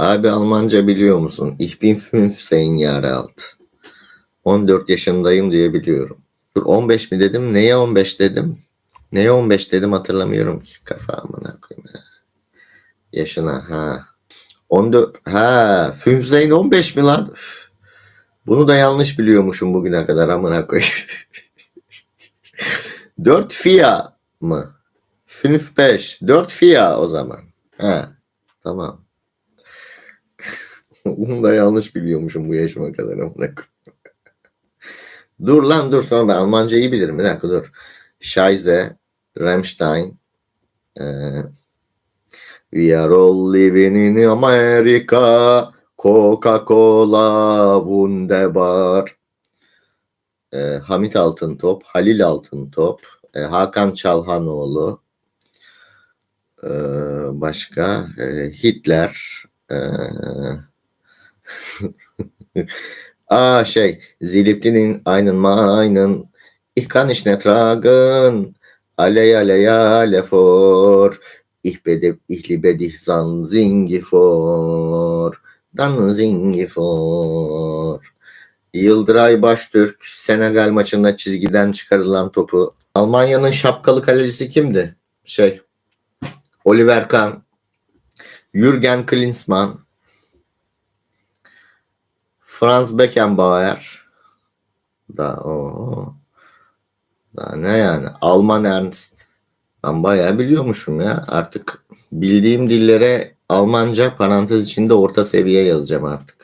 Abi Almanca biliyor musun? Ich bin 15 Jahre alt. 14 yaşındayım diye biliyorum. Dur 15 mi dedim? Neye 15 dedim? Neye 15 dedim hatırlamıyorum ki kafamına koyayım. ya. Yaşına ha. 14 ha 15 15 mi lan? Bunu da yanlış biliyormuşum bugüne kadar amına koyayım. 4 FIA mı? 5 4 FIA o zaman. Ha tamam. Bunu da yanlış biliyormuşum bu yaşıma kadar. Dur lan dur sonra ben Almanca iyi bilirim. Bir dakika dur. Scheiße, Rammstein. Ee, we are all living in America. Coca-Cola, Wunderbar. Ee, Hamit Altıntop, Halil Altıntop, e, Hakan Çalhanoğlu. Ee, başka e, Hitler. Ee, Aa şey Ziliplinin einen meinen Ich kann nicht tragen Alle alle alle vor Ich bede ich liebe dich dann singe vor Dann singe vor Yıldıray Baştürk Senegal maçında çizgiden çıkarılan topu. Almanya'nın şapkalı kalecisi kimdi? Şey Oliver Kahn Jürgen Klinsmann Franz Beckenbauer. Da o da ne yani? Alman Ernst. Ben bayağı biliyormuşum ya. Artık bildiğim dillere Almanca parantez içinde orta seviye yazacağım artık.